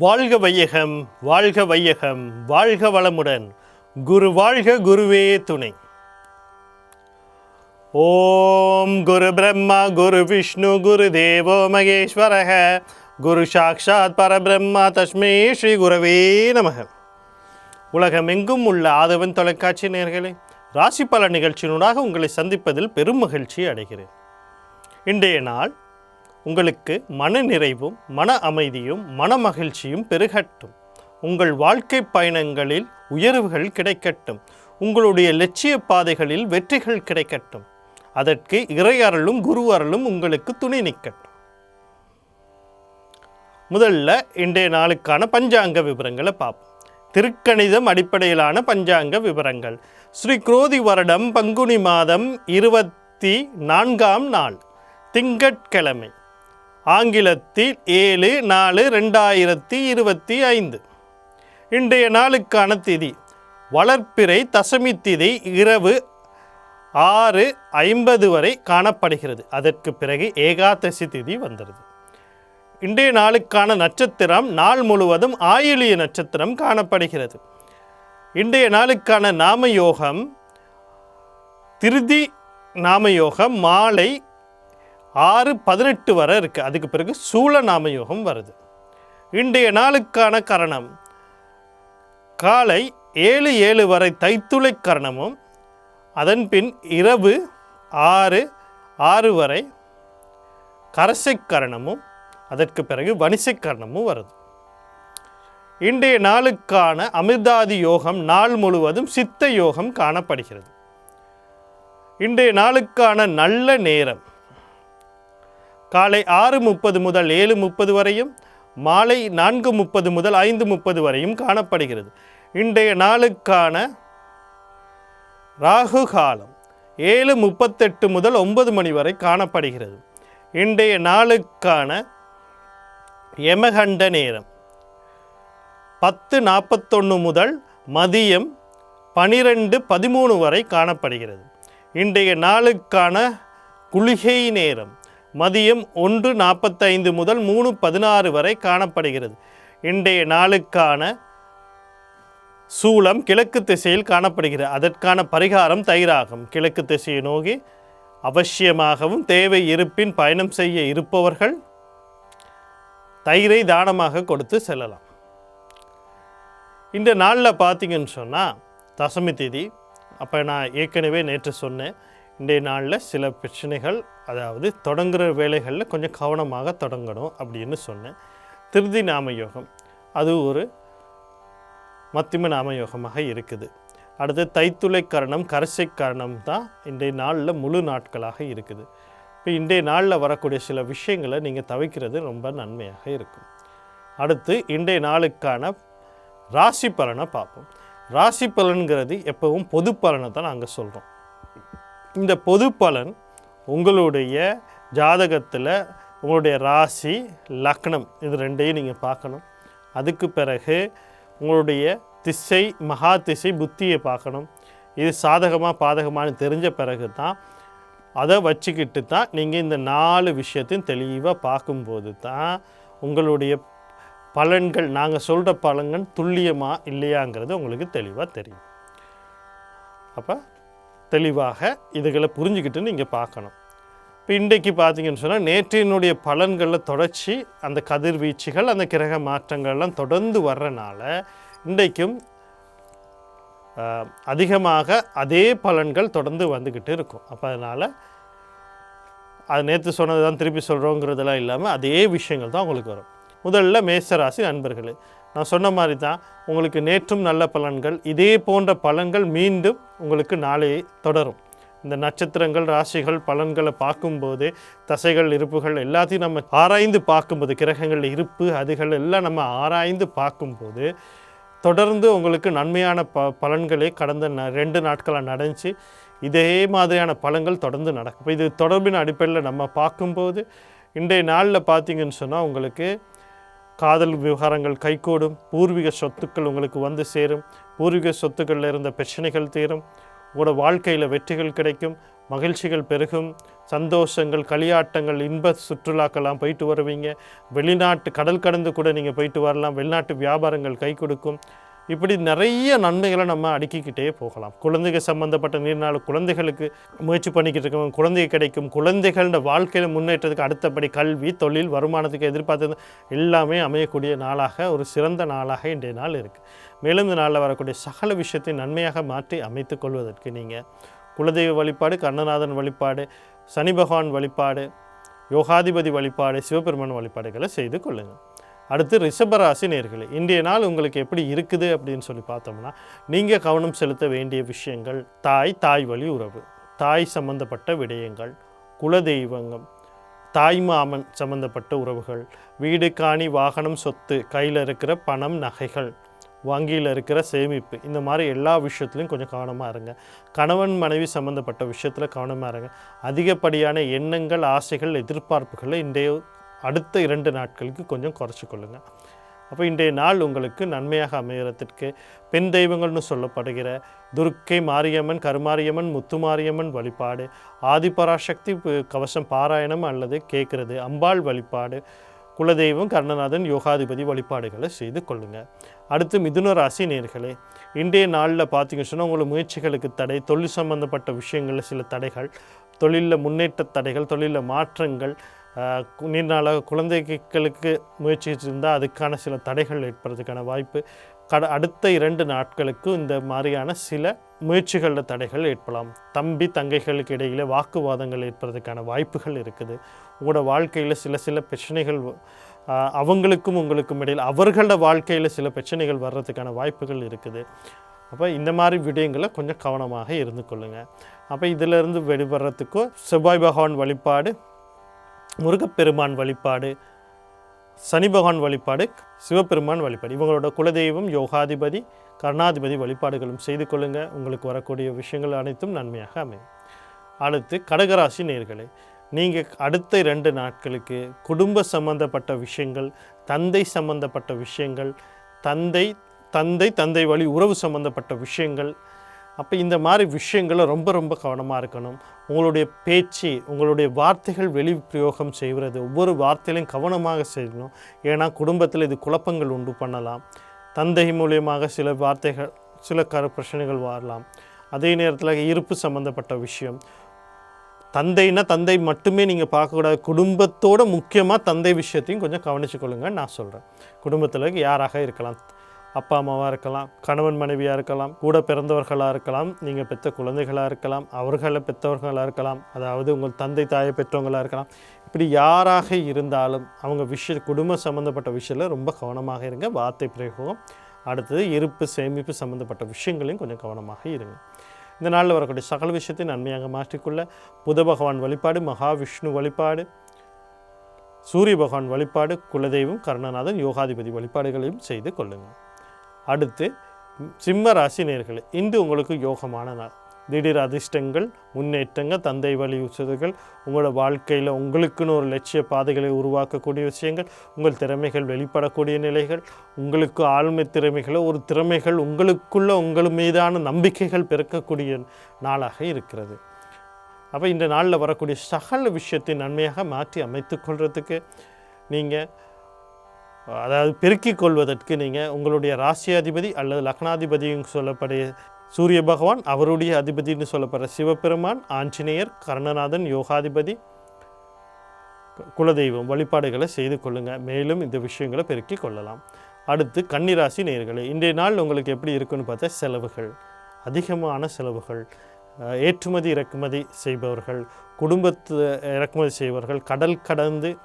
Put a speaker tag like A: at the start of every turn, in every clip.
A: வாழ்க வையகம் வாழ்க வையகம் வாழ்க வளமுடன். குரு வாழ்க குருவே துணை. ஓம் குரு பிரம்மா குரு விஷ்ணு குரு தேவோ மகேஸ்வரக. குரு சாக்ஷாத் பரபிரம்மா தஸ்மே ஸ்ரீ குரவே நமக. உலகமெங்கும் உள்ள ஆதவன் தொலைக்காட்சி நேர்களே ராசி பல நிகழ்ச்சியினூடாக உங்களை சந்திப்பதில் பெரும் மகிழ்ச்சி அடைகிறேன். இன்றைய நாள் உங்களுக்கு மன நிறைவும் மன அமைதியும் மன மகிழ்ச்சியும் பெருகட்டும். உங்கள் வாழ்க்கை பயணங்களில் உயர்வுகள் கிடைக்கட்டும். உங்களுடைய லட்சிய பாதைகளில் வெற்றிகள் கிடைக்கட்டும். அதற்கு இறையருளும் குரு அருளும் உங்களுக்கு துணை நிற்கட்டும். முதல்ல இன்றைய நாளுக்கான பஞ்சாங்க விவரங்களை பார்ப்போம். திருக்கணிதம் அடிப்படையிலான பஞ்சாங்க விவரங்கள். ஸ்ரீ குரோதி வருடம் பங்குனி மாதம் இருபத்தி நான்காம் நாள் திங்கட்கிழமை. ஆங்கிலத்தில் ஏழு நாலு ரெண்டாயிரத்தி இருபத்தி ஐந்து. இன்றைய நாளுக்கான திதி வளர்ப்பிறை தசமி திதி இரவு ஆறு ஐம்பது வரை காணப்படுகிறது. அதற்கு பிறகு ஏகாதசி திதி வந்துடுது இன்றைய நாளுக்கான நட்சத்திரம் நாள் முழுவதும் ஆயிலிய நட்சத்திரம் காணப்படுகிறது. இன்றைய நாளுக்கான நாமயோகம் திருதி நாமயோகம் மாலை ஆறு பதினெட்டு வரை இருக்குது அதுக்கு பிறகு சூழ நாமயோகம் வருது. இன்றைய நாளுக்கான கரணம். காலை ஏழு ஏழு வரை தைத்துளை கரணமும் அதன் பின் இரவு ஆறு ஆறு வரை கரசைக் கரணமும் அதற்கு பிறகு வணிசைக் கரணமும் வருது. இன்றைய நாளுக்கான அமிர்தாதி யோகம் நாள் முழுவதும் சித்த யோகம் காணப்படுகிறது. இன்றைய நாளுக்கான நல்ல நேரம் காலை ஆறு முப்பது முதல் ஏழு முப்பது வரையும் மாலை நான்கு முப்பது முதல் ஐந்து முப்பது வரையும் காணப்படுகிறது. இன்றைய நாளுக்கான ராகு காலம் ஏழு முப்பத்தெட்டு முதல் ஒன்பது மணி வரை காணப்படுகிறது. இன்றைய நாளுக்கான யமகண்ட நேரம் பத்து நாற்பத்தொன்று முதல் மதியம் பனிரெண்டு பதிமூணு வரை காணப்படுகிறது. இன்றைய நாளுக்கான குளிகை நேரம் மதியம் ஒன்று நாற்பத்தைந்து முதல் மூணு பதினாறு வரை காணப்படுகிறது. இன்றைய நாளுக்கான சூளம் கிழக்கு திசையில் காணப்படுகிறது. அதற்கான பரிகாரம் தயிராகும். கிழக்கு திசையை நோக்கி அவசியமாகவும் தேவை இருப்பின் பயணம் செய்ய இருப்பவர்கள் தயிரை தானமாக கொடுத்து செல்லலாம். இந்த நாளில் பார்த்தீங்கன்னு சொன்னால் தசமி தேதி. அப்போ நான் ஏற்கனவே நேற்று சொன்னேன். இன்றைய நாளில் சில பிரச்சனைகள் அதாவது தொடங்குகிற வேலைகளில் கொஞ்சம் கவனமாக தொடங்கணும் அப்படின்னு சொன்னேன். திருதி நாம யோகம் அது ஒரு மத்திம நாம யோகமாக இருக்குது. அடுத்து தைத்துளை கரணம் கரசை கரணம் தான் இன்றைய நாளில் முழு நாட்களாக இருக்குது. இப்போ இன்றைய நாளில் வரக்கூடிய சில விஷயங்களை நீங்கள் தவிக்கிறது ரொம்ப நன்மையாக இருக்கும். அடுத்து இன்றைய நாளுக்கான ராசி பலனை பார்ப்போம். ராசி பலன்கிறது எப்பவும் பொது பலனை தான் நாங்கள் சொல்கிறோம் இந்த பொது பலன் உங்களுடைய ஜாதகத்தில் உங்களுடைய ராசி லக்னம் இது ரெண்டையும் நீங்கள் பார்க்கணும். அதுக்கு பிறகு உங்களுடைய திசை மகா திசை புத்தியை பார்க்கணும். இது சாதகமாக பாதகமானு தெரிஞ்ச பிறகு தான் அதை வச்சுக்கிட்டு தான் நீங்கள் இந்த நாலு விஷயத்தையும் தெளிவாக பார்க்கும்போது தான் உங்களுடைய பலன்கள் நாங்கள் சொல்கிற பலன்கள் துல்லியமாக இல்லையாங்கிறது உங்களுக்கு தெளிவாக தெரியும். அப்போ தெளிவாக இதுகளை புரிஞ்சுக்கிட்டு நீங்கள் பார்க்கணும். இப்போ இன்றைக்கு பார்த்தீங்கன்னு சொன்னால் நேற்றினுடைய பலன்களில் தொடர்ச்சி அந்த கதிர்வீச்சுகள் அந்த கிரக மாற்றங்கள்லாம் தொடர்ந்து வர்றனால இன்றைக்கும் அதிகமாக அதே பலன்கள் தொடர்ந்து வந்துக்கிட்டு இருக்கும். அப்போ அதனால் அது நேற்று சொன்னது தான் திருப்பி சொல்கிறோங்கிறதெல்லாம் இல்லாமல் அதே விஷயங்கள் தான் உங்களுக்கு வரும். முதல்ல மேசராசி நண்பர்களே நான் சொன்ன மாதிரி தான் உங்களுக்கு நேற்றும் நல்ல பலன்கள் இதே போன்ற பலன்கள் மீண்டும் உங்களுக்கு நாளை தொடரும். இந்த நட்சத்திரங்கள் ராசிகள் பலன்களை பார்க்கும்போது தசைகள் இருப்புகள் எல்லாத்தையும் நம்ம ஆராய்ந்து பார்க்கும்போது கிரகங்கள் இருப்பு அதுகள் எல்லாம் நம்ம ஆராய்ந்து பார்க்கும்போது தொடர்ந்து உங்களுக்கு நன்மையான ப பலன்களே கடந்த ந ரெண்டு நாட்களாக நடந்துச்சு இதே மாதிரியான பலன்கள் தொடர்ந்து நடக்கும். இது தொடர்பின் அடிப்படையில் நம்ம பார்க்கும்போது இன்றைய நாளில் பார்த்தீங்கன்னு சொன்னால் உங்களுக்கு காதல் விவகாரங்கள் கைகூடும் பூர்வீக சொத்துக்கள் உங்களுக்கு வந்து சேரும் பூர்வீக சொத்துக்களில் இருந்த பிரச்சனைகள் தீரும் உங்களோட வாழ்க்கையில் வெற்றிகள் கிடைக்கும் மகிழ்ச்சிகள் பெருகும் சந்தோஷங்கள் களியாட்டங்கள் இன்ப சுற்றுலாக்கெல்லாம் போயிட்டு வருவீங்க வெளிநாட்டு கடல் கடந்து கூட நீங்கள் போயிட்டு வரலாம் வெளிநாட்டு வியாபாரங்கள் கை கொடுக்கும் இப்படி நிறைய நன்மைகளை நம்ம அடுக்கிக்கிட்டே போகலாம். குழந்தைகள் சம்மந்தப்பட்ட நீர்நாள் குழந்தைகளுக்கு முயற்சி பண்ணிக்கிட்டு இருக்கவங்க குழந்தை கிடைக்கும் குழந்தைகளோட வாழ்க்கையில் முன்னேற்றத்துக்கு அடுத்தபடி கல்வி தொழில் வருமானத்துக்கு எதிர்பார்த்தது எல்லாமே அமையக்கூடிய நாளாக ஒரு சிறந்த நாளாக இன்றைய நாள் இருக்குது மேலும் இந்த நாளில் வரக்கூடிய சகல விஷயத்தை நன்மையாக மாற்றி அமைத்து கொள்வதற்கு நீங்கள் குலதெய்வ வழிபாடு கண்ணநாதன் வழிபாடு சனி பகவான் வழிபாடு யோகாதிபதி வழிபாடு சிவபெருமான் வழிபாடுகளை செய்து கொள்ளுங்கள் அடுத்து ரிஷபராசி நேர்களே இன்றைய நாள் உங்களுக்கு எப்படி இருக்குது அப்படின்னு சொல்லி பார்த்தோம்னா நீங்கள் கவனம் செலுத்த வேண்டிய விஷயங்கள் தாய் தாய் வழி உறவு தாய் சம்பந்தப்பட்ட விடயங்கள் குலதெய்வங்கம் தாய் மாமன் சம்பந்தப்பட்ட உறவுகள் வீடு காணி வாகனம் சொத்து கையில் இருக்கிற பணம் நகைகள் வங்கியில் இருக்கிற சேமிப்பு இந்த மாதிரி எல்லா விஷயத்துலையும் கொஞ்சம் கவனமாக இருங்க. கணவன் மனைவி சம்மந்தப்பட்ட விஷயத்தில் கவனமாக இருங்க. அதிகப்படியான எண்ணங்கள் ஆசைகள் எதிர்பார்ப்புகளை இன்றைய அடுத்த இரண்டு நாட்களுக்கு கொஞ்சம் குறைச்சி கொள்ளுங்கள் அப்போ இன்றைய நாள் உங்களுக்கு நன்மையாக அமைகிறதுக்கு பெண் தெய்வங்கள்னு சொல்லப்படுகிற துர்க்கை மாரியம்மன் கருமாரியம்மன் முத்துமாரியம்மன் வழிபாடு ஆதிபராசக்தி கவசம் பாராயணம் அல்லது கேட்குறது அம்பாள் வழிபாடு குலதெய்வம் கர்ணநாதன் யோகாதிபதி வழிபாடுகளை செய்து கொள்ளுங்கள் அடுத்து மிதுன ராசி நேர்களே இன்றைய நாளில் பார்த்தீங்கன்னு சொன்னால் உங்கள் முயற்சிகளுக்கு தடை தொழில் சம்பந்தப்பட்ட விஷயங்களில் சில தடைகள் தொழிலில் முன்னேற்ற தடைகள் தொழிலில் மாற்றங்கள் ஆஹ், நீண்ட குழந்தைகளுக்கு முயற்சி இருந்தால் அதுக்கான சில தடைகள் ஏற்படுறதுக்கான வாய்ப்பு. கட அடுத்த இரண்டு நாட்களுக்கு இந்த மாதிரியான சில முயற்சிகளில் தடைகள் ஏற்படலாம். தம்பி தங்கைகளுக்கு இடையில் வாக்குவாதங்கள் ஏற்படுறதுக்கான வாய்ப்புகள் இருக்குது. உங்களோட வாழ்க்கையில் சில சில பிரச்சனைகள் அவங்களுக்கும் உங்களுக்கும் இடையில் அவர்களோட வாழ்க்கையில் சில பிரச்சனைகள் வர்றதுக்கான வாய்ப்புகள் இருக்குது. அப்போ இந்த மாதிரி விடயங்களை கொஞ்சம் கவனமாக இருந்து கொள்ளுங்கள் அப்போ இதிலிருந்து வெளிவரத்துக்கும் செவ்வாய் பகவான் வழிபாடு முருகப்பெருமான் வழிபாடு சனி பகவான் வழிபாடு சிவபெருமான் வழிபாடு. இவங்களோட குலதெய்வம் யோகாதிபதி கருணாதிபதி வழிபாடுகளும் செய்து கொள்ளுங்கள் உங்களுக்கு வரக்கூடிய விஷயங்கள் அனைத்தும் நன்மையாக அமையும். அடுத்து கடகராசி நேர்களை நீங்கள் அடுத்த இரண்டு நாட்களுக்கு குடும்ப சம்பந்தப்பட்ட விஷயங்கள் தந்தை சம்பந்தப்பட்ட விஷயங்கள் தந்தை தந்தை தந்தை வழி உறவு சம்பந்தப்பட்ட விஷயங்கள் அப்போ இந்த மாதிரி விஷயங்களை ரொம்ப ரொம்ப கவனமாக இருக்கணும். உங்களுடைய பேச்சு உங்களுடைய வார்த்தைகள் வெளி பிரயோகம் செய்கிறது ஒவ்வொரு வார்த்தையிலையும் கவனமாக செய்யணும். ஏன்னா குடும்பத்தில் இது குழப்பங்கள் உண்டு பண்ணலாம். தந்தை மூலியமாக சில வார்த்தைகள் சில கரு பிரச்சனைகள் வரலாம். அதே நேரத்தில் இருப்பு சம்மந்தப்பட்ட விஷயம். தந்தைனா தந்தை மட்டுமே நீங்கள் பார்க்கக்கூடாது. குடும்பத்தோட முக்கியமாக தந்தை விஷயத்தையும் கொஞ்சம் கவனிச்சுக்கொள்ளுங்க நான் சொல்கிறேன் குடும்பத்தில் யாராக இருக்கலாம். அப்பா அம்மாவாக இருக்கலாம் கணவன் மனைவியாக இருக்கலாம் கூட பிறந்தவர்களாக இருக்கலாம் நீங்கள் பெற்ற குழந்தைகளாக இருக்கலாம் அவர்களை பெற்றவர்களாக இருக்கலாம் அதாவது உங்கள் தந்தை தாயை பெற்றவங்களாக இருக்கலாம். இப்படி யாராக இருந்தாலும் அவங்க விஷய குடும்பம் சம்மந்தப்பட்ட விஷயத்தில் ரொம்ப கவனமாக இருங்க. வார்த்தை பிரயோகம். அடுத்தது இருப்பு சேமிப்பு சம்மந்தப்பட்ட விஷயங்களையும் கொஞ்சம் கவனமாக இருங்க. இந்த நாளில் வரக்கூடிய சகல விஷயத்தை நன்மையாக மாற்றிக்கொள்ள புத பகவான் வழிபாடு மகாவிஷ்ணு வழிபாடு சூரிய பகவான் வழிபாடு குலதெய்வம் கருணநாதன் யோகாதிபதி வழிபாடுகளையும் செய்து கொள்ளுங்கள் அடுத்து சிம்ம ராசி நேர்களே இன்று உங்களுக்கு யோகமான நாள். திடீர் அதிர்ஷ்டங்கள் முன்னேற்றங்கள் தந்தை வழி உச்சதுகள் உங்களோட வாழ்க்கையில் உங்களுக்குன்னு ஒரு லட்சிய பாதைகளை உருவாக்கக்கூடிய விஷயங்கள் உங்கள் திறமைகள் வெளிப்படக்கூடிய நிலைகள் உங்களுக்கு ஆழ்மை திறமைகளை ஒரு திறமைகள் உங்களுக்குள்ள உங்கள் மீதான நம்பிக்கைகள் பிறக்கக்கூடிய நாளாக இருக்கிறது. அப்போ இந்த நாளில் வரக்கூடிய சகல விஷயத்தை நன்மையாக மாற்றி அமைத்து கொள்றதுக்கு நீங்கள் அதாவது பெருக்கிக் கொள்வதற்கு நீங்கள் உங்களுடைய ராசியாதிபதி அல்லது லக்னாதிபதியும் சொல்லப்படைய சூரிய பகவான் அவருடைய அதிபதினு சொல்லப்படுற சிவபெருமான் ஆஞ்சநேயர் கர்ணநாதன் யோகாதிபதி குலதெய்வம் வழிபாடுகளை செய்து கொள்ளுங்கள் மேலும் இந்த விஷயங்களை பெருக்கிக் கொள்ளலாம். அடுத்து கன்னிராசி நேர்களை இன்றைய நாள் உங்களுக்கு எப்படி இருக்குன்னு பார்த்தா செலவுகள் அதிகமான செலவுகள் ஏற்றுமதி இறக்குமதி செய்பவர்கள் குடும்பத்து இறக்குமதி செய்பவர்கள் கடல் கடந்து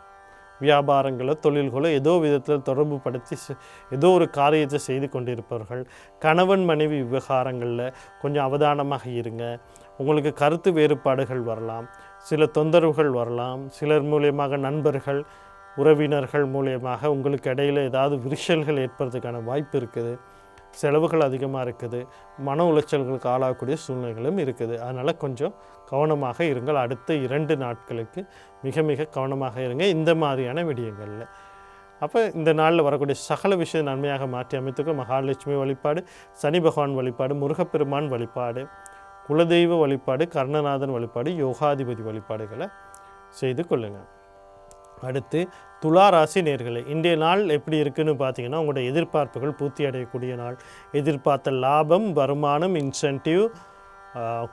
A: வியாபாரங்களோ தொழில்களோ ஏதோ விதத்தில் தொடர்பு படுத்தி செ- ஏதோ ஒரு காரியத்தை செய்து கொண்டிருப்பவர்கள். கணவன் மனைவி விவகாரங்களில் கொஞ்சம் அவதானமாக இருங்க. உங்களுக்கு கருத்து வேறுபாடுகள் வரலாம். சில தொந்தரவுகள் வரலாம். சிலர் மூலியமாக நண்பர்கள் உறவினர்கள் மூலியமாக உங்களுக்கு இடையில் ஏதாவது விரிசல்கள் ஏற்படுறதுக்கான வாய்ப்பு இருக்குது. செலவுகள் அதிகமாக இருக்குது. மன உளைச்சல்களுக்கு ஆளாகக்கூடிய சூழ்நிலைகளும் இருக்குது. அதனால் கொஞ்சம் கவனமாக இருங்கள். அடுத்த இரண்டு நாட்களுக்கு மிக மிக கவனமாக இருங்க. இந்த மாதிரியான விடயங்களில். அப்போ இந்த நாளில் வரக்கூடிய சகல விஷயம் நன்மையாக மாற்றி அமைத்துக்க மகாலட்சுமி வழிபாடு சனி பகவான் வழிபாடு முருகப்பெருமான் வழிபாடு குலதெய்வ வழிபாடு கர்ணநாதன் வழிபாடு யோகாதிபதி வழிபாடுகளை செய்து கொள்ளுங்கள் அடுத்து துலா ராசி நேர்களை. இன்றைய நாள் எப்படி இருக்குன்னு பார்த்தீங்கன்னா உங்களோட எதிர்பார்ப்புகள் பூர்த்தி அடையக்கூடிய நாள். எதிர்பார்த்த லாபம் வருமானம் இன்சென்டிவ்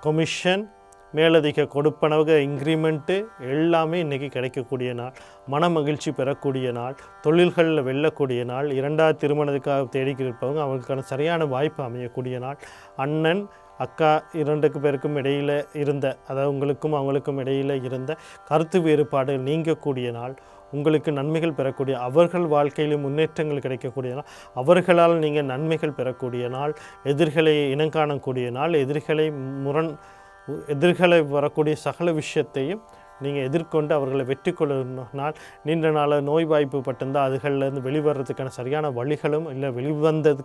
A: கொமிஷன் மேலதிக கொடுப்பனவக இன்க்ரிமெண்ட்டு எல்லாமே இன்றைக்கி கிடைக்கக்கூடிய நாள். மன மகிழ்ச்சி பெறக்கூடிய நாள். தொழில்களில் வெல்லக்கூடிய நாள். இரண்டாவது திருமணத்துக்காக தேடிக்கிருப்பவங்க அவங்களுக்கான சரியான வாய்ப்பு அமையக்கூடிய நாள். அண்ணன் அக்கா இரண்டுக்கு பேருக்கும் இடையில் இருந்த அதாவது உங்களுக்கும் அவங்களுக்கும் இடையில் இருந்த கருத்து வேறுபாடு நீங்கக்கூடிய நாள் உங்களுக்கு நன்மைகள் பெறக்கூடிய அவர்கள் வாழ்க்கையிலும் முன்னேற்றங்கள் கிடைக்கக்கூடிய நாள் அவர்களால் நீங்கள் நன்மைகள் பெறக்கூடிய நாள் எதிர்களை இனங்காணக்கூடிய நாள் எதிர்களை முரண் எதிர்களை வரக்கூடிய சகல விஷயத்தையும் நீங்கள் எதிர்கொண்டு அவர்களை வெற்றி கொள்ளினால் நீண்ட நாள் நோய் வாய்ப்பு பட்டிருந்தால் அதுகளிலேருந்து வெளிவரதுக்கான சரியான வழிகளும் இல்லை வெளிவந்தது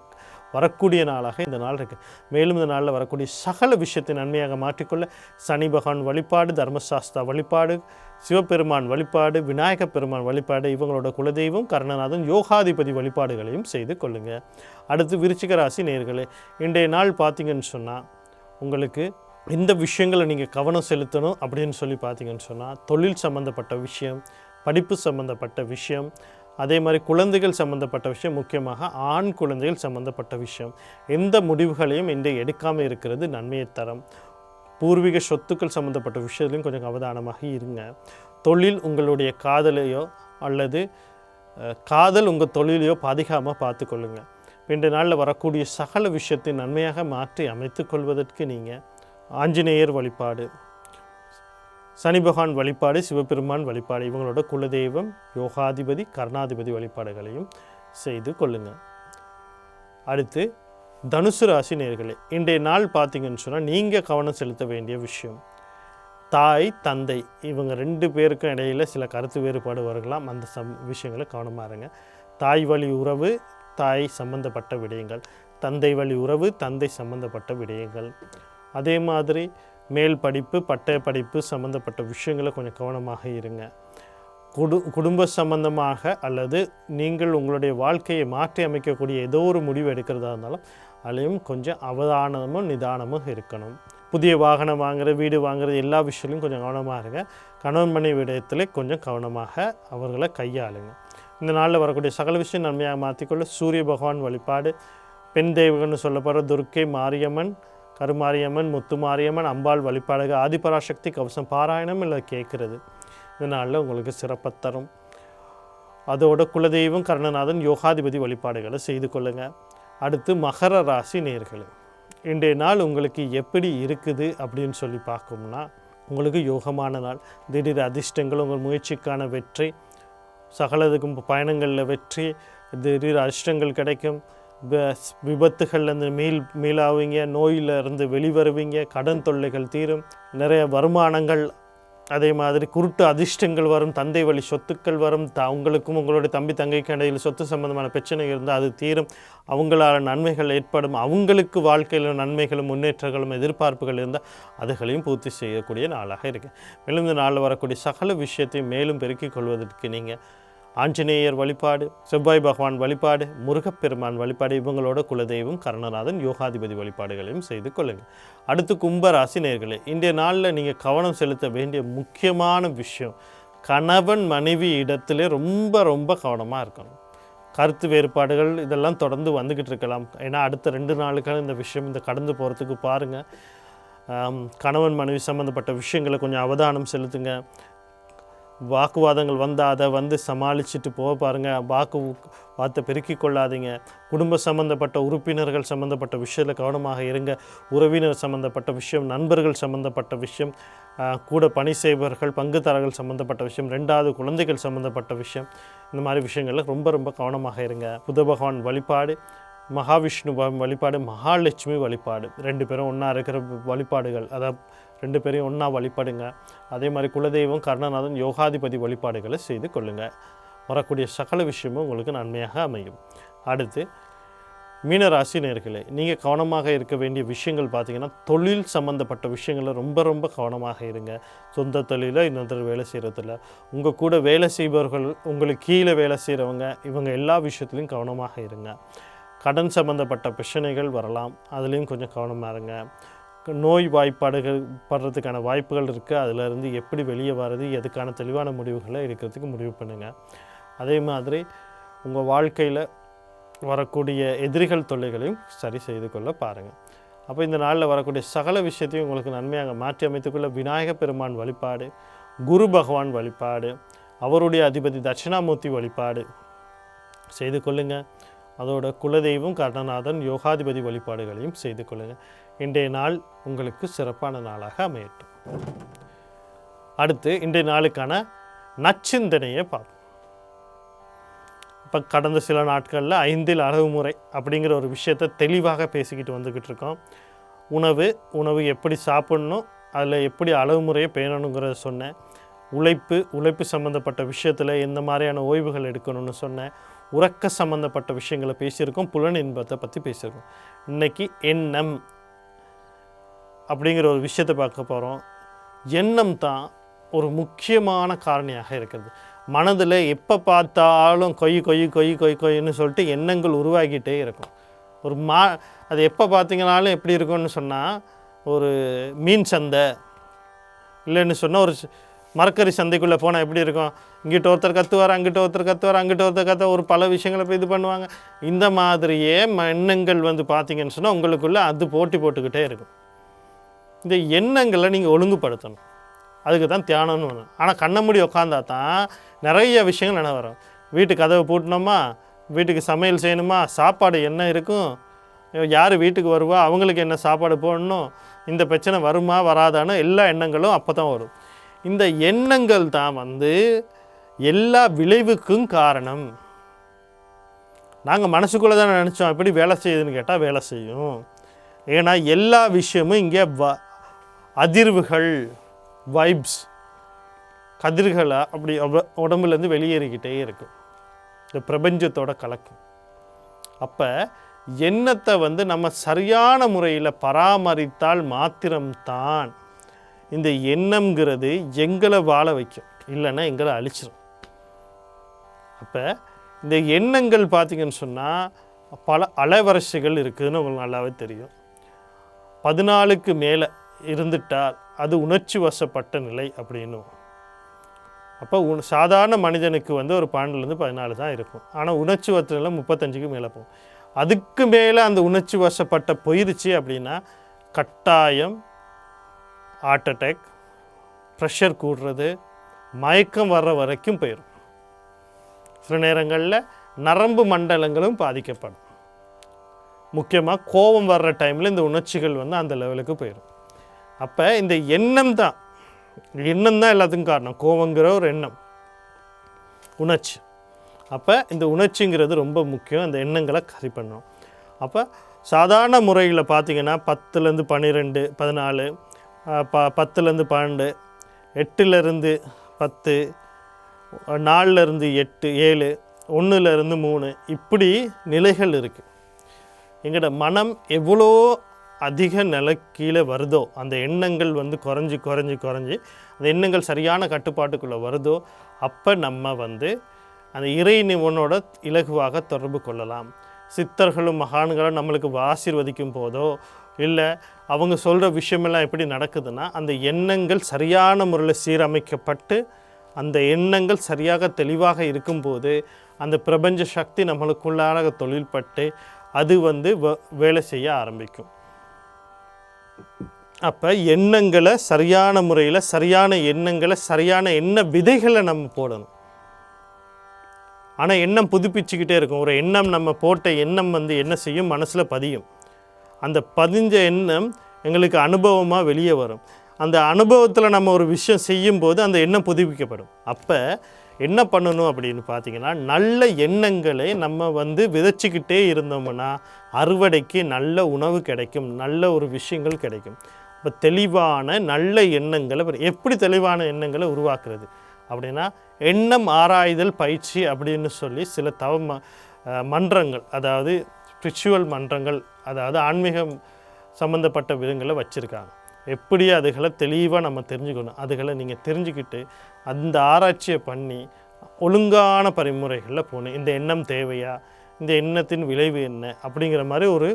A: வரக்கூடிய நாளாக இந்த நாள் இருக்குது மேலும் இந்த நாளில் வரக்கூடிய சகல விஷயத்தை நன்மையாக மாற்றிக்கொள்ள சனி பகவான் வழிபாடு தர்மசாஸ்தா வழிபாடு சிவபெருமான் வழிபாடு விநாயக பெருமான் வழிபாடு இவங்களோட குலதெய்வம் கர்ணநாதன் யோகாதிபதி வழிபாடுகளையும் செய்து கொள்ளுங்கள் அடுத்து விருச்சிக ராசி நேர்களே இன்றைய நாள் பார்த்தீங்கன்னு சொன்னால் உங்களுக்கு இந்த விஷயங்களை நீங்கள் கவனம் செலுத்தணும் அப்படின்னு சொல்லி பார்த்தீங்கன்னு சொன்னால் தொழில் சம்மந்தப்பட்ட விஷயம் படிப்பு சம்மந்தப்பட்ட விஷயம் அதே மாதிரி குழந்தைகள் சம்மந்தப்பட்ட விஷயம் முக்கியமாக ஆண் குழந்தைகள் சம்மந்தப்பட்ட விஷயம். எந்த முடிவுகளையும் இன்று எடுக்காமல் இருக்கிறது நன்மையை தரம். பூர்வீக சொத்துக்கள் சம்மந்தப்பட்ட விஷயத்துலையும் கொஞ்சம் அவதானமாக இருங்க. தொழில் உங்களுடைய காதலையோ அல்லது காதல் உங்கள் தொழிலையோ பாதிக்காமல் பார்த்துக்கொள்ளுங்க ரெண்டு நாளில் வரக்கூடிய சகல விஷயத்தை நன்மையாக மாற்றி அமைத்து கொள்வதற்கு நீங்கள் ஆஞ்சநேயர் வழிபாடு. சனி பகவான் வழிபாடு சிவபெருமான் வழிபாடு இவங்களோட குலதெய்வம் யோகாதிபதி கர்ணாதிபதி வழிபாடுகளையும் செய்து கொள்ளுங்கள் அடுத்து தனுசு ராசி நேர்களே இன்றைய நாள் பார்த்தீங்கன்னு சொன்னால் நீங்கள் கவனம் செலுத்த வேண்டிய விஷயம். தாய் தந்தை இவங்க ரெண்டு பேருக்கும் இடையில் சில கருத்து வேறுபாடு வரலாம். அந்த சம் விஷயங்களை கவனமாக இருங்க. தாய் வழி உறவு தாய் சம்பந்தப்பட்ட விடயங்கள். தந்தை வழி உறவு தந்தை சம்பந்தப்பட்ட விடயங்கள். அதே மாதிரி மேல் படிப்பு பட்டய படிப்பு சம்மந்தப்பட்ட விஷயங்களை கொஞ்சம் கவனமாக இருங்க. குடு குடும்ப சம்பந்தமாக அல்லது நீங்கள் உங்களுடைய வாழ்க்கையை மாற்றி அமைக்கக்கூடிய ஏதோ ஒரு முடிவு எடுக்கிறதா இருந்தாலும் அதுலேயும் கொஞ்சம் அவதானமும் நிதானமும் இருக்கணும். புதிய வாகனம் வாங்குற வீடு வாங்குறது எல்லா விஷயத்துலையும் கொஞ்சம் கவனமாக இருங்க. கணவன் மனைவி விடயத்தில் கொஞ்சம் கவனமாக அவர்களை கையாளுங்க. இந்த நாளில் வரக்கூடிய சகல விஷயம் நன்மையாக மாற்றிக்கொள்ள சூரிய பகவான் வழிபாடு பெண் தெய்வங்கள்னு சொல்லப்படுற துர்க்கை மாரியம்மன் கருமாரியம்மன் முத்துமாரியம்மன் அம்பாள் வழிபாடுக ஆதிபராசக்தி கவசம் பாராயணம் இல்லை கேட்குறது. இந்த நாளில் உங்களுக்கு சிறப்பை தரும். அதோட குலதெய்வம் கர்ணநாதன் யோகாதிபதி வழிபாடுகளை செய்து கொள்ளுங்கள் அடுத்து மகர ராசி நேர்கள் இன்றைய நாள் உங்களுக்கு எப்படி இருக்குது அப்படின்னு சொல்லி பார்க்கோம்னா உங்களுக்கு யோகமான நாள். திடீர் அதிர்ஷ்டங்கள் உங்கள் முயற்சிக்கான வெற்றி சகலதுக்கும் பயணங்களில் வெற்றி திடீர் அதிர்ஷ்டங்கள் கிடைக்கும். விபத்துகள்லேருந்து மீள் மீளாவீங்க நோயிலிருந்து வெளிவருவீங்க கடன் தொல்லைகள் தீரும் நிறைய வருமானங்கள் அதே மாதிரி குருட்டு அதிர்ஷ்டங்கள் வரும் தந்தை வழி சொத்துக்கள் வரும் த உங்களுக்கும் உங்களுடைய தம்பி தங்கைக்கு இடையில் சொத்து சம்பந்தமான பிரச்சனை இருந்தால் அது தீரும் அவங்களால நன்மைகள் ஏற்படும் அவங்களுக்கு வாழ்க்கையில் நன்மைகளும் முன்னேற்றங்களும் எதிர்பார்ப்புகள் இருந்தால் அதுகளையும் பூர்த்தி செய்யக்கூடிய நாளாக இருக்குது மேலும் இந்த நாளில் வரக்கூடிய சகல விஷயத்தையும் மேலும் பெருக்கிக் கொள்வதற்கு நீங்கள் ஆஞ்சநேயர் வழிபாடு செவ்வாய் பகவான் வழிபாடு முருகப்பெருமான் வழிபாடு இவங்களோட குலதெய்வம் கருணநாதன் யோகாதிபதி வழிபாடுகளையும் செய்து கொள்ளுங்கள் அடுத்து கும்பராசி நேர்களே இன்றைய நாளில் நீங்கள் கவனம் செலுத்த வேண்டிய முக்கியமான விஷயம் கணவன் மனைவி இடத்துல ரொம்ப ரொம்ப கவனமாக இருக்கணும். கருத்து வேறுபாடுகள் இதெல்லாம் தொடர்ந்து வந்துக்கிட்டு இருக்கலாம். ஏன்னா அடுத்த ரெண்டு நாளுக்கான இந்த விஷயம் இந்த கடந்து போகிறதுக்கு பாருங்கள் கணவன் மனைவி சம்மந்தப்பட்ட விஷயங்களை கொஞ்சம் அவதானம் செலுத்துங்க. வாக்குவாதங்கள் வந்தால் அதை வந்து சமாளிச்சுட்டு போக பாருங்கள் வாக்கு வார்த்தை பெருக்கி கொள்ளாதீங்க. குடும்ப சம்மந்தப்பட்ட உறுப்பினர்கள் சம்மந்தப்பட்ட விஷயத்தில் கவனமாக இருங்க. உறவினர் சம்மந்தப்பட்ட விஷயம் நண்பர்கள் சம்மந்தப்பட்ட விஷயம் கூட பணி செய்பவர்கள் பங்குதாரர்கள் சம்மந்தப்பட்ட விஷயம் ரெண்டாவது குழந்தைகள் சம்மந்தப்பட்ட விஷயம் இந்த மாதிரி விஷயங்களில் ரொம்ப ரொம்ப கவனமாக இருங்க. புத பகவான் வழிபாடு மகாவிஷ்ணு வழிபாடு மகாலட்சுமி வழிபாடு. ரெண்டு பேரும் ஒன்றா இருக்கிற வழிபாடுகள் அதாவது ரெண்டு பேரையும் ஒன்றா வழிபடுங்க. அதே மாதிரி குலதெய்வம் கர்ணநாதன் யோகாதிபதி வழிபாடுகளை செய்து கொள்ளுங்கள் வரக்கூடிய சகல விஷயமும் உங்களுக்கு நன்மையாக அமையும். அடுத்து மீனராசி நேர்களே நீங்கள் கவனமாக இருக்க வேண்டிய விஷயங்கள் பார்த்தீங்கன்னா தொழில் சம்மந்தப்பட்ட விஷயங்களில் ரொம்ப ரொம்ப கவனமாக இருங்க. சொந்த தொழில இன்னொருத்தர் வேலை செய்கிறதில்ல உங்கள் கூட வேலை செய்பவர்கள் உங்களுக்கு கீழே வேலை செய்கிறவங்க இவங்க எல்லா விஷயத்துலையும் கவனமாக இருங்க. கடன் சம்மந்தப்பட்ட பிரச்சனைகள் வரலாம். அதுலேயும் கொஞ்சம் கவனமாக இருங்க. நோய் வாய்ப்பாடுகள் படுறதுக்கான வாய்ப்புகள் இருக்குது அதிலிருந்து எப்படி வெளியே வர்றது எதுக்கான தெளிவான முடிவுகளை எடுக்கிறதுக்கு முடிவு பண்ணுங்கள் அதே மாதிரி உங்கள் வாழ்க்கையில் வரக்கூடிய எதிரிகள் தொல்லைகளையும் சரி செய்து கொள்ள பாருங்கள் அப்போ இந்த நாளில் வரக்கூடிய சகல விஷயத்தையும் உங்களுக்கு நன்மையாக மாற்றி அமைத்துக்கொள்ள விநாயக பெருமான் வழிபாடு குரு பகவான் வழிபாடு அவருடைய அதிபதி தட்சிணாமூர்த்தி வழிபாடு செய்து கொள்ளுங்கள் அதோட குலதெய்வம் கர்ணநாதன் யோகாதிபதி வழிபாடுகளையும் செய்து கொள்ளுங்கள் இன்றைய நாள் உங்களுக்கு சிறப்பான நாளாக அமையட்டும். அடுத்து இன்றைய நாளுக்கான நச்சிந்தனையை பார்ப்போம். இப்போ கடந்த சில நாட்களில் ஐந்தில் அளவு முறை அப்படிங்கிற ஒரு விஷயத்தை தெளிவாக பேசிக்கிட்டு வந்துக்கிட்டு இருக்கோம். உணவு உணவு எப்படி சாப்பிடணும் அதில் எப்படி அளவு முறையை பேணணுங்கிறத சொன்னேன். உழைப்பு உழைப்பு சம்மந்தப்பட்ட விஷயத்தில் எந்த மாதிரியான ஓய்வுகள் எடுக்கணும்னு சொன்னேன். உறக்க சம்மந்தப்பட்ட விஷயங்களை பேசியிருக்கோம் புலன் இன்பத்தை பற்றி பேசியிருக்கோம். இன்னைக்கு எண்ணம் அப்படிங்கிற ஒரு விஷயத்தை பார்க்க போகிறோம் எண்ணம் தான் ஒரு முக்கியமான காரணியாக இருக்கிறது. மனதில் எப்போ பார்த்தாலும் கொய் கொய் கொய் கொய் கொய்ன்னு சொல்லிட்டு எண்ணங்கள் உருவாகிட்டே இருக்கும். ஒரு மா அது எப்போ பார்த்தீங்கனாலும் எப்படி இருக்கும்னு சொன்னால் ஒரு மீன் சந்தை இல்லைன்னு சொன்னால் ஒரு மரக்கறி சந்தைக்குள்ளே போனால் எப்படி இருக்கும்? இங்கிட்ட ஒருத்தர் கத்துவார் அங்கிட்ட ஒருத்தர் கத்துவார் அங்கிட்ட ஒருத்தர் கற்று ஒரு பல விஷயங்களை போய் இது பண்ணுவாங்க. இந்த மாதிரியே ம- எண்ணங்கள் வந்து பார்த்தீங்கன்னு சொன்னால் உங்களுக்குள்ளே அது போட்டி போட்டுக்கிட்டே இருக்கும். இந்த எண்ணங்களை நீங்கள் ஒழுங்குபடுத்தணும். அதுக்கு தான் தியானம்னு ஒன்று ஆனால் கண்ண மூடி உட்காந்தா தான் நிறைய விஷயங்கள் நினைவு வரும். வீட்டு கதவை பூட்டினோமா வீட்டுக்கு சமையல் செய்யணுமா? சாப்பாடு என்ன இருக்கும்? யார் வீட்டுக்கு வருவா? அவங்களுக்கு என்ன சாப்பாடு போடணும்? இந்த பிரச்சனை வருமா வராதான்னு எல்லா எண்ணங்களும் அப்போ தான் வரும். இந்த எண்ணங்கள் தான் வந்து எல்லா விளைவுக்கும் காரணம். நாங்கள் மனசுக்குள்ளே தான் நினச்சோம் எப்படி வேலை செய்யுதுன்னு கேட்டால் வேலை செய்யும். ஏன்னா எல்லா விஷயமும் இங்கே வ அதிர்வுகள் வைப்ஸ் கதிர்களாக அப்படி அவ- உடம்புலேருந்து வெளியேறிக்கிட்டே இருக்கும். இந்த பிரபஞ்சத்தோட கலக்கம் அப்போ எண்ணத்தை வந்து நம்ம சரியான முறையில் பராமரித்தால் மாத்திரம்தான் இந்த எண்ணம்ங்கிறது எங்களை வாழ வைக்கும். இல்லைன்னா எங்களை அழிச்சிடும் அப்போ இந்த எண்ணங்கள் பார்த்தீங்கன்னு சொன்னால் பல அலைவரிசைகள் இருக்குதுன்னு உங்களுக்கு நல்லாவே தெரியும். பதினாலுக்கு மேலே இருந்துட்டால் அது உணர்ச்சி வசப்பட்ட நிலை அப்படின்னும் அப்போ உ சாதாரண மனிதனுக்கு வந்து ஒரு பன்னெண்டுலேருந்து பதினாலு தான் இருக்கும். ஆனால் உணர்ச்சி வசத்தில் முப்பத்தஞ்சுக்கு மேலே போகும். அதுக்கு மேலே அந்த உணர்ச்சி வசப்பட்ட போயிருச்சு அப்படின்னா கட்டாயம் ஹார்ட் அட்டாக் ப்ரெஷர் கூடுறது மயக்கம் வர்ற வரைக்கும் போயிடும் சில நேரங்களில் நரம்பு மண்டலங்களும் பாதிக்கப்படும். முக்கியமாக கோபம் வர்ற டைமில் இந்த உணர்ச்சிகள் வந்து அந்த லெவலுக்கு போயிடும் அப்போ இந்த எண்ணம் தான். எண்ணம் தான் எல்லாத்துக்கும் காரணம். கோவங்கிற ஒரு எண்ணம். உணர்ச்சி. அப்போ இந்த உணர்ச்சிங்கிறது ரொம்ப முக்கியம். அந்த எண்ணங்களை சரி பண்ணணும். அப்போ சாதாரண முறையில் பார்த்தீங்கன்னா பத்துலேருந்து பன்னிரெண்டு பதினாலு ப பத்துலேருந்து பன்னெண்டு எட்டுலேருந்து பத்து நாலுலேருந்து எட்டு ஏழு ஒன்றுலேருந்து மூணு இப்படி நிலைகள் இருக்குது எங்களோட மனம் எவ்வளோ அதிக நிலை கீழே வருதோ அந்த எண்ணங்கள் வந்து குறைஞ்சி குறைஞ்சி குறைஞ்சி அந்த எண்ணங்கள் சரியான கட்டுப்பாட்டுக்குள்ளே வருதோ அப்போ நம்ம வந்து அந்த இறை நிவனோட இலகுவாக தொடர்பு கொள்ளலாம். சித்தர்களும் மகான்களும் நம்மளுக்கு ஆசீர்வதிக்கும் போதோ இல்லை அவங்க சொல்கிற விஷயமெல்லாம் எப்படி நடக்குதுன்னா அந்த எண்ணங்கள் சரியான முறையில் சீரமைக்கப்பட்டு அந்த எண்ணங்கள் சரியாக தெளிவாக இருக்கும்போது அந்த பிரபஞ்ச சக்தி நம்மளுக்குள்ளாக தொழில்பட்டு அது வந்து வேலை செய்ய ஆரம்பிக்கும். அப்போ எண்ணங்களை சரியான முறையில் சரியான எண்ணங்களை சரியான எண்ண விதைகளை நம்ம போடணும். ஆனால் எண்ணம் புதுப்பிச்சுக்கிட்டே இருக்கும். ஒரு எண்ணம் நம்ம போட்ட எண்ணம் வந்து என்ன செய்யும்? மனசில் பதியும். அந்த பதிஞ்ச எண்ணம் எங்களுக்கு அனுபவமாக வெளியே வரும். அந்த அனுபவத்தில் நம்ம ஒரு விஷயம் செய்யும்போது அந்த எண்ணம் புதுப்பிக்கப்படும். அப்போ என்ன பண்ணணும் அப்படின்னு பார்த்தீங்கன்னா நல்ல எண்ணங்களை நம்ம வந்து விதைச்சிக்கிட்டே இருந்தோம்னா அறுவடைக்கு நல்ல உணவு கிடைக்கும் நல்ல ஒரு விஷயங்கள் கிடைக்கும். இப்போ தெளிவான நல்ல எண்ணங்களை எப்படி தெளிவான எண்ணங்களை உருவாக்குறது? அப்படின்னா எண்ணம் ஆராய்தல் பயிற்சி அப்படின்னு சொல்லி சில தவ ம- மன்றங்கள் அதாவது ஸ்பிரிச்சுவல் மன்றங்கள் அதாவது ஆன்மீகம் சம்மந்தப்பட்ட விதங்களை வச்சுருக்காங்க. எப்படி அதுகளை தெளிவாக நம்ம தெரிஞ்சுக்கணும். அதுகளை நீங்கள் தெரிஞ்சுக்கிட்டு அந்த ஆராய்ச்சியை பண்ணி ஒழுங்கான பரிமுறைகளில் போகணும். இந்த எண்ணம் தேவையா? இந்த எண்ணத்தின் விளைவு என்ன? அப்படிங்கிற மாதிரி ஒரு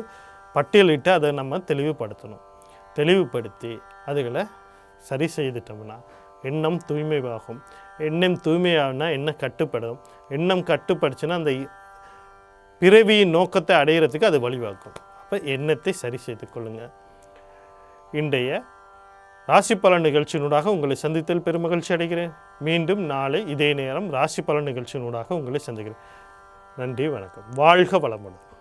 A: பட்டியலிட்டு அதை நம்ம தெளிவுபடுத்தணும். தெளிவுபடுத்தி அதுகளை சரி செய்துட்டோம்னா எண்ணம் தூய்மையாகும். எண்ணம் தூய்மையாகனா எண்ணம் கட்டுப்படும் எண்ணம் கட்டுப்படுச்சுன்னா அந்த பிறவியின் நோக்கத்தை அடையிறதுக்கு அது வழிவாக்கும் அப்போ எண்ணத்தை சரி செய்து கொள்ளுங்கள் இன்றைய ராசி பலன் நிகழ்ச்சியினூடாக உங்களை சந்தித்தல் பெருமகிழ்ச்சி அடைகிறேன். மீண்டும் நாளை இதே நேரம் ராசி பலன் நிகழ்ச்சியினூடாக உங்களை சந்திக்கிறேன். நன்றி வணக்கம். வாழ்க வளமுடன்.